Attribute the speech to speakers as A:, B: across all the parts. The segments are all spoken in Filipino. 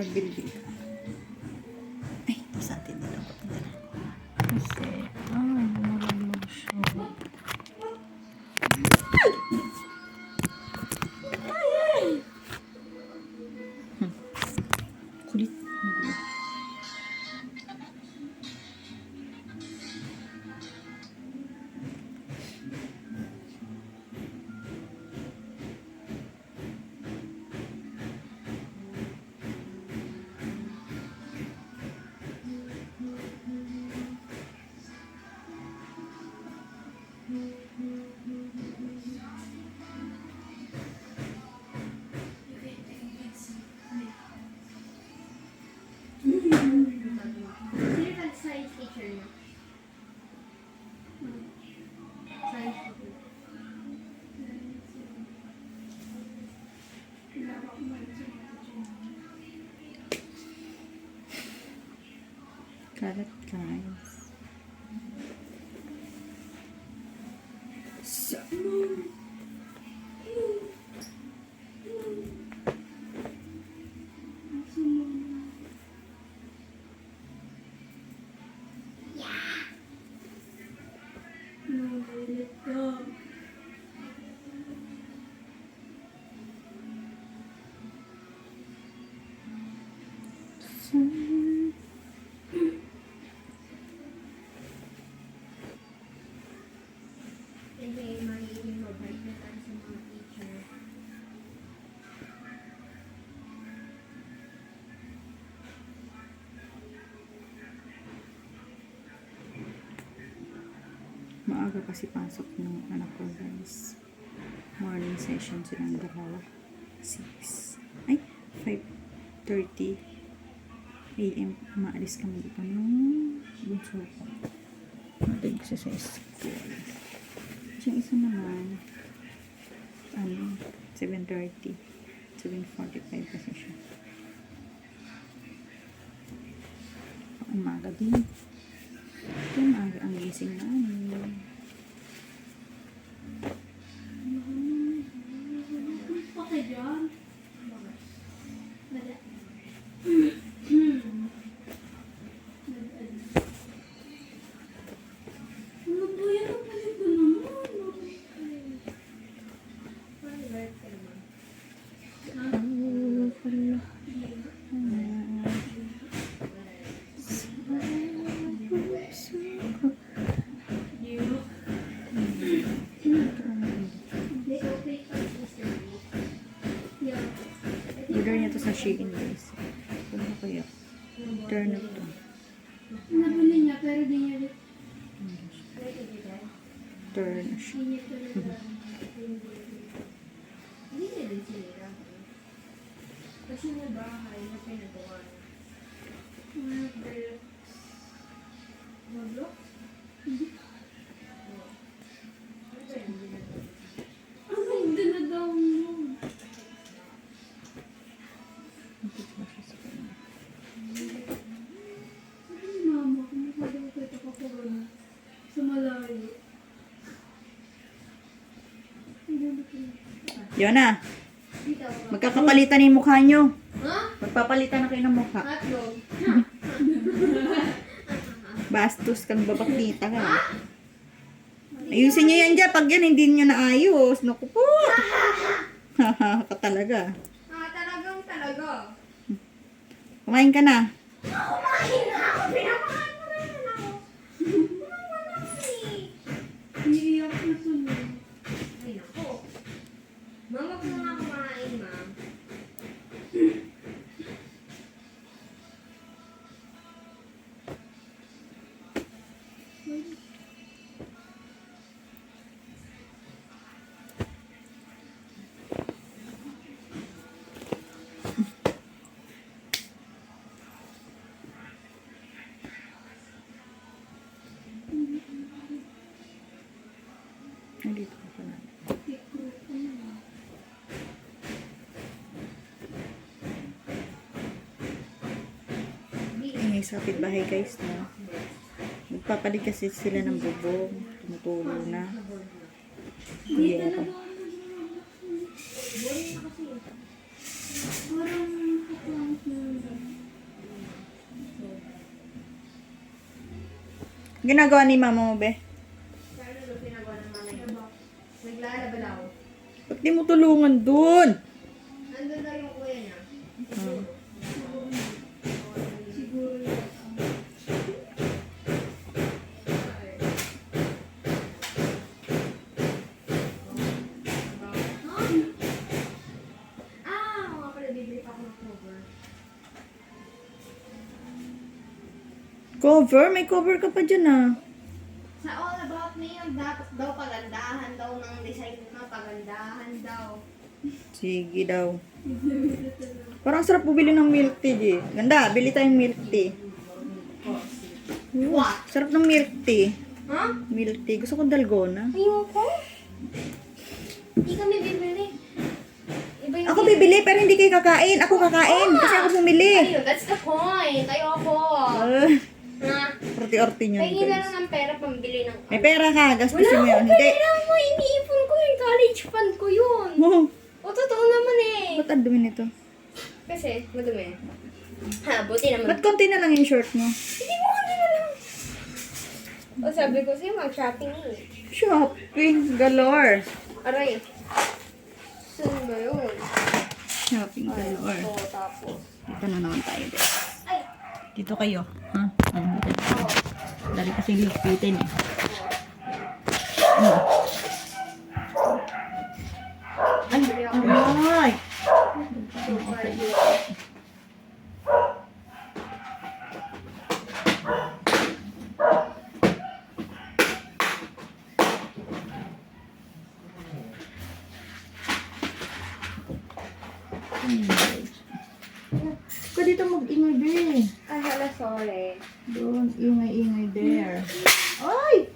A: Ka. Ay, sa atin na. Kasi,
B: Hindi, magiging mabait na tayo sa teacher.
A: maaga kasi pasok ng anak ko guys. Morning session silang dalawa. 6. Ay, 5.30 a.m. Maalis kami dito nung bunso ko. Matag siya sa school. Yung isa naman, ano, 7.30. 7.45 kasi siya. Umaga din. Ito umaga ang gising namin. Order niya to sa Shein guys. Ano kaya? Turn
B: na.
A: Yun na. Magkakapalitan yung mukha nyo. Magpapalitan na kayo ng mukha.
B: Hotdog.
A: Bastos kang babaklita ka. Ayusin nyo yan dyan. Pag yan hindi nyo naayos. Naku po. Haha ka talaga.
B: Ah, talagang talaga.
A: Kumain ka na. Sa kapitbahay guys. No? Magpapalit kasi sila ng bubong. tulo na.
B: Talaga ako na na
A: Ginagawa ni mama mo, be?
B: Ano.
A: Ba't di mo tulungan dun?
B: Cover?
A: May cover ka pa dyan ah.
B: Sa All About Me yun, dapat daw pagandahan daw ng design mo, pagandahan daw.
A: Sige daw. Parang sarap bumili ng milk tea, G. Ganda, bili tayong milk tea.
B: What?
A: Sarap ng milk tea.
B: Ha?
A: Milk tea. Gusto ko dalgona.
B: Ayoko. Hindi kami bibili. Iba yung
A: Ako bibili pero hindi kayo kakain. Ako kakain kasi ako bumili.
B: Ayun, that's the point. Ayoko. Ha?
A: Orti-orti nyo.
B: Pahingi na
A: guys.
B: lang ng pera pambili ng...
A: May pera ka,
B: Wala
A: gastusin mo yun.
B: akong
A: Hindi.
B: pera mo. Iniipon ko yung college fund ko yun.
A: Oh,
B: O, totoo naman eh.
A: ba't ang dumi nito?
B: Kasi, madumi. Ha, buti naman.
A: Ba't konti na lang yung short mo?
B: Hindi mo kasi na lang. O, sabi ko sa'yo, mag-shopping eh.
A: Shopping galore.
B: Aray. Saan ba yun?
A: Shopping galore.
B: Oo, tapos.
A: Dito na naman tayo. guys.
B: Ay!
A: Dito kayo. Ha? Ano. Dali kasi lipitin eh. Ano? Ay, ay! Ka dito mag-ingay din.
B: Ay, hala, sorry.
A: Doon, ingay-ingay there. Ay!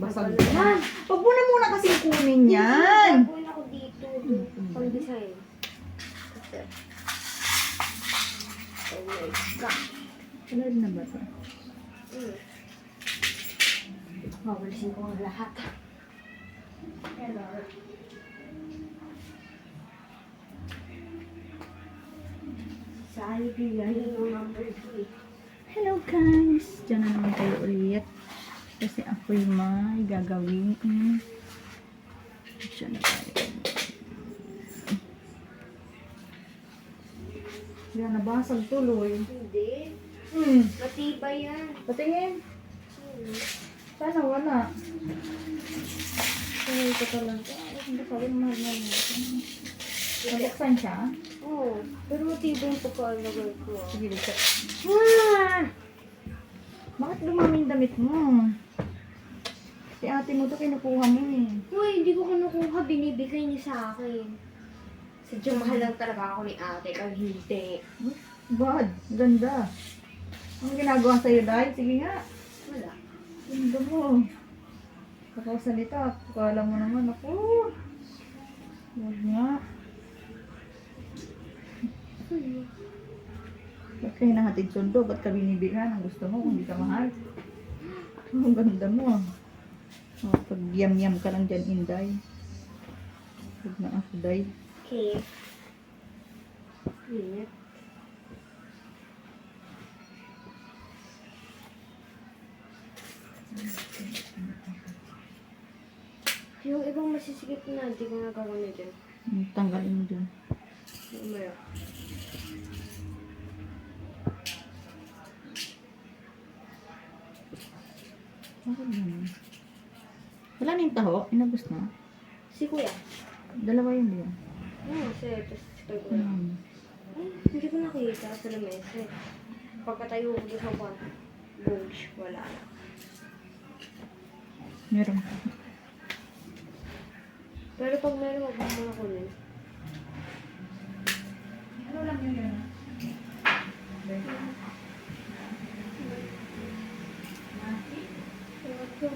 A: Basag
B: Basag
A: yan. Huwag mo na muna kasi kunin yan.
B: Gagawin ako dito. Pang design. Kasi. Oh my God.
A: Wala na ba ito?
B: Mm. Mawalisin ko ang lahat. Yung 3.
A: Hello guys! Diyan na naman kayo ulit. Kasi ako'y may gagawin. Diyan na tayo. Yan, nabasag tuloy.
B: Hindi.
A: Hmm.
B: Matibay yan.
A: Patingin. Sana wala. Ay, ito talaga. Hindi pa rin mahal na Nabuksan siya?
B: Oo. Pero matibay yung pagkalagay ko. ah.
A: Sige, buksan.
B: Ah!
A: Bakit dumami yung damit mo? Si ate mo to kinukuha mo eh.
B: Uy, hindi ko kinukuha. Binibigay niya sa akin. Sadyang mahal lang talaga ako ni ate. Kaya hindi.
A: Bad, ganda. Ang ginagawa sa'yo, Day? Sige nga.
B: Wala.
A: Ganda mo. Kakasalita. Kala mo naman ako. Huwag nga. Ba't ka hinahatid sundo? Ba't ka binibigyan ang gusto mo kung di ka mahal? Ang ganda mo. Oh, pag yam-yam ka lang dyan, Inday. Huwag na ako, Day.
B: Okay. Ingat. Yung ibang masisikip na, hindi ko nagagamitin.
A: Hmm, Tanggalin mo dyan.
B: Mamaya.
A: Bakit ganun? Wala na yung taho? Inabos na?
B: Si kuya.
A: Dalawa yun ba?
B: Oo, si tapos si kuya.
A: Hmm.
B: Ay, hindi ko nakita sa lamesa. Pagkatayo ko sa kwan, bulge, wala na.
A: Meron.
B: Pero pag meron, huwag mo muna kunin.
A: Ano lang yun yun?
B: Ewan ko.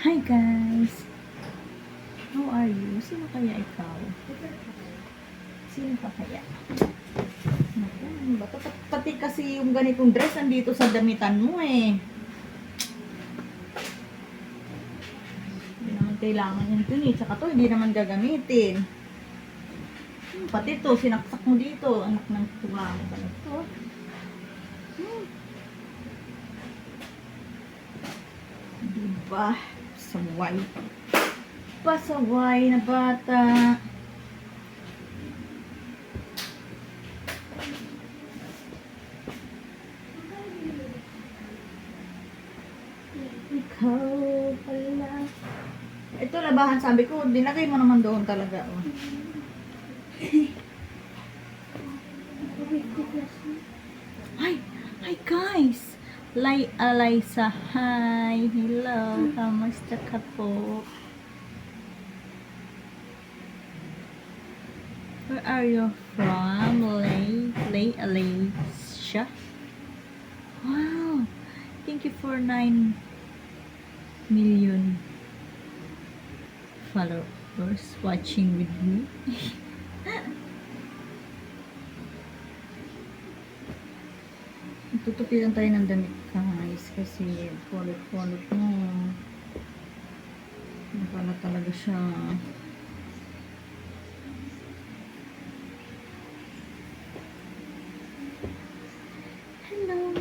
A: Hi guys! How are you? Sino ikaw? Sino ka kaya? Naku, ba to? Pat- Pati kasi yung ganitong dress andito sa damitan mo eh. Hindi naman kailangan yun dun eh. Tsaka to, hindi naman gagamitin. Hmm, Pati to, sinaksak mo dito. Anak ng tuwa mo ba ito? Hmm. Diba? Pasaway. Pasaway na bata. Ikaw pala. Ito labahan sabi ko, dinagay mo naman doon talaga. Oh. Hi! Hi guys! Lai Alaysa, hi! Hello! Kamusta ka po? Where are you from? Lay, Lay Alaysa? Wow! Thank you for 9 million followers watching with me. Tutupitan tayo ng damit guys kasi follow-follow mo. Pala talaga siya. Hello.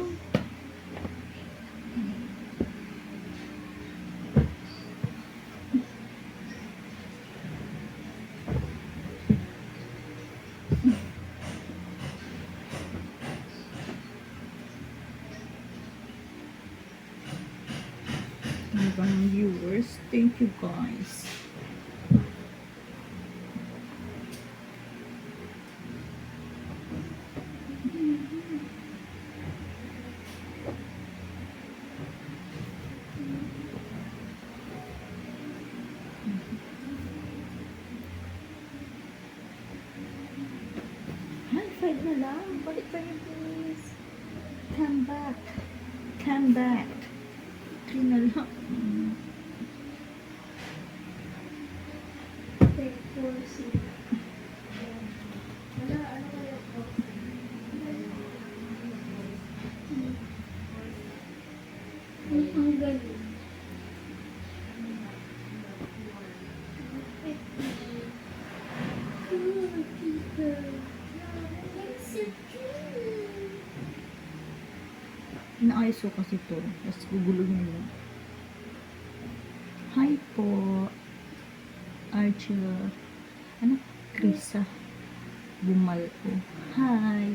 A: Ibang viewers. Thank you guys. Five na lang. Balik tayo please. Come back. Come back. Three na lang. Mm.
B: Ang galing.
A: Ko kasi to. Tapos guguluhin mo. Hi po. Archie. Ano? Krisa. Bumal po. Hi.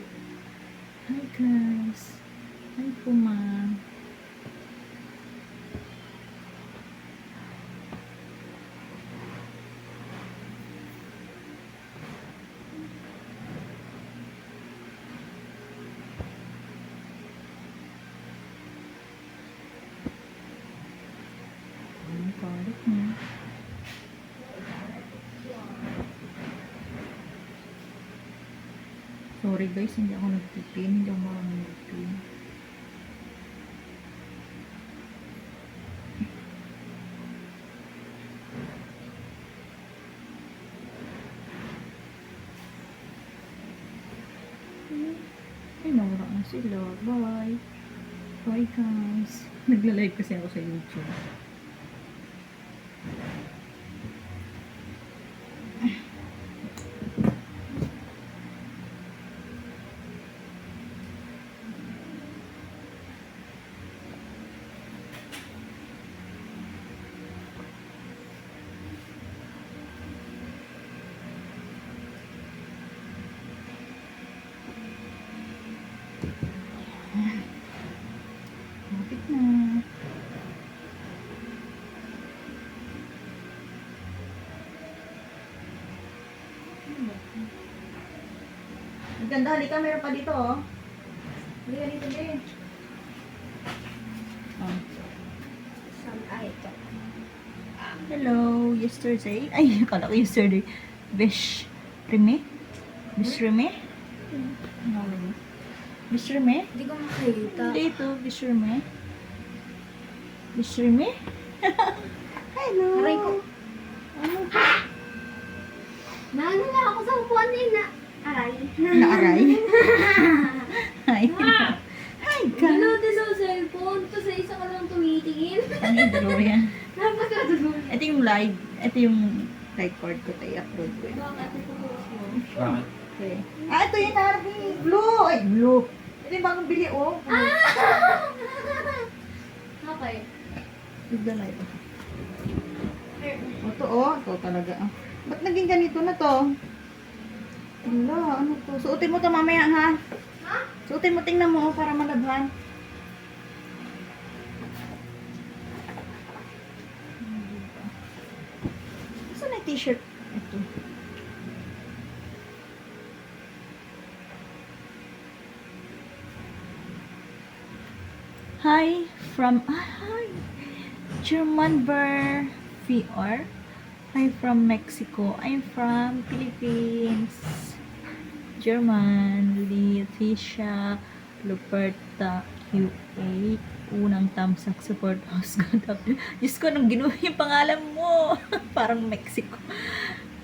A: Hi guys. Hi po ma. Ang kalit niya. Sorry guys, hindi ako nagpipin. Hindi ako marunong magpipin. Ay, nawala na sila. Bye. Bye guys. Nagla-live kasi ako sa YouTube. Lapit na. Ang ganda, halika, meron pa dito, oh. Halika dito, din. Oh. Hello, yesterday. Ay, akala ko yesterday. Bish Reme? Bish Reme? Ano ba yun? Bish Reme?
B: Hindi ko makita.
A: Hindi ito, Bish Reme. Miss Remy? Hello.
B: Aray ko.
A: Ano?
B: Naano na ako sa upuan na. Aray.
A: Naaray? Hi. Hi, ka.
B: Ganoon din sa cellphone. Tapos sa isa ka lang tumitingin.
A: Ano yung dalawa yan?
B: Napakadulo.
A: Ito yung live. Ito yung record ko. Tayo upload ko yun.
B: Bakit ito po mo?
C: Bakit?
A: Okay. Ah, ito yung Harvey. Blue. Ay, blue. Ito yung bagong bili, oh.
B: Okay.
A: Tigda na ito. Ito, oh. Ito talaga. ah. Ba't naging ganito na to? Wala, ano to? Suotin mo to mamaya, ha?
B: Ha?
A: Suotin mo, tingnan mo, oh, para malabhan. Saan na t-shirt? Ito. Hi from ah, hi German Ber VR. I'm from Mexico. I'm from Philippines. German, Leticia, Luperta, QA, unang tamsak support house of Diyos ko, nung ginuha yung pangalan mo. Parang Mexico.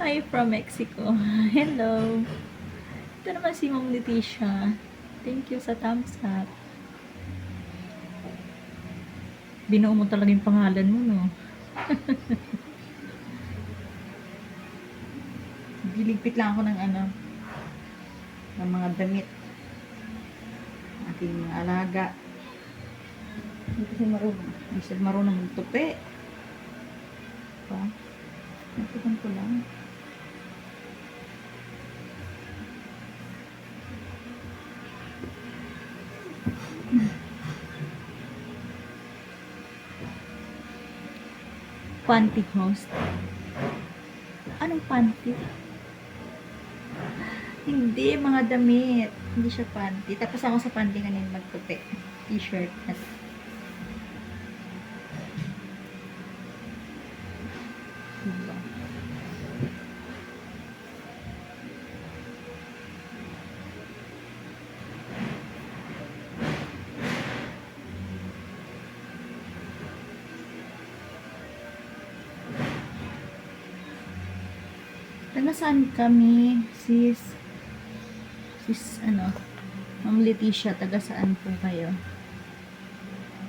A: Hi from Mexico. Hello. Ito naman si Ma'am Leticia. Thank you sa thumbs up. Binuo mo talaga yung pangalan mo, no? Giligpit lang ako ng ano, ng mga damit. Ating mga alaga. Hindi kasi marunong. Hindi sila marunong magtupi. Pa? Natupan ko lang. Panty host. Anong panty? Hindi, mga damit. Hindi siya panty. Tapos ako sa panty kanina magtupi. T-shirt. Diba? Taga saan kami, sis? Sis, ano? Ma'am Leticia, taga saan po kayo?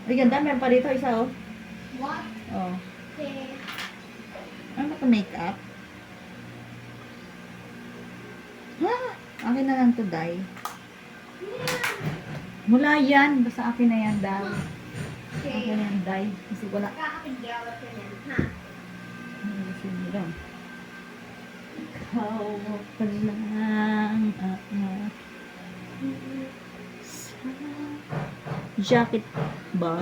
A: Ay, ganda. Meron pa dito isa, oh.
B: What?
A: Oh.
B: Okay.
A: Ano ito, makeup? Ha? Akin na lang to, Day. Mula yan. Basta akin na yan, Day.
B: Okay.
A: Akin na yan, Day. Kasi wala.
B: Kakakigyawa ka yan, ha?
A: Ano gusto niyo Ikaw pa lang. Sa jacket ba?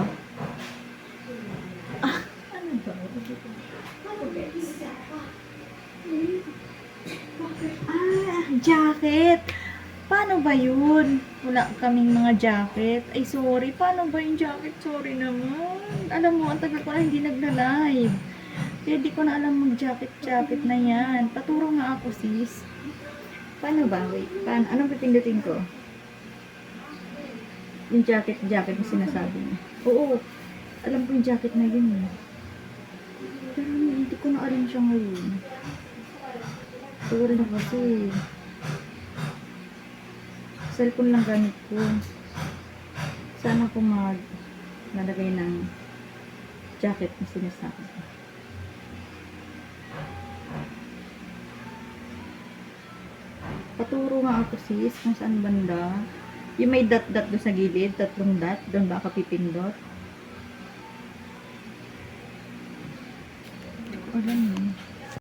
A: Ah, ano ba? Ah, jacket. Paano ba yun? Wala kaming mga jacket. Ay, sorry. Paano ba yung jacket? Sorry naman. Alam mo, ang tagal ko na hindi nagla-live. Kaya di ko na alam mag-jacket-jacket na yan. Paturo nga ako, sis. Paano ba? Wait. Paano? Anong pipindutin ko? Yung jacket-jacket na sinasabi niya. Oo. Alam ko yung jacket na yun. eh. Pero hindi ko na alam siya ngayon. Sorry na kasi. Cellphone lang gamit ko. Sana ko mag nalagay ng jacket na sinasabi. Paturo nga ako sis kung saan banda. Yung may dot-dot doon sa gilid, tatlong dot, doon ba ka pipindot? Alam eh.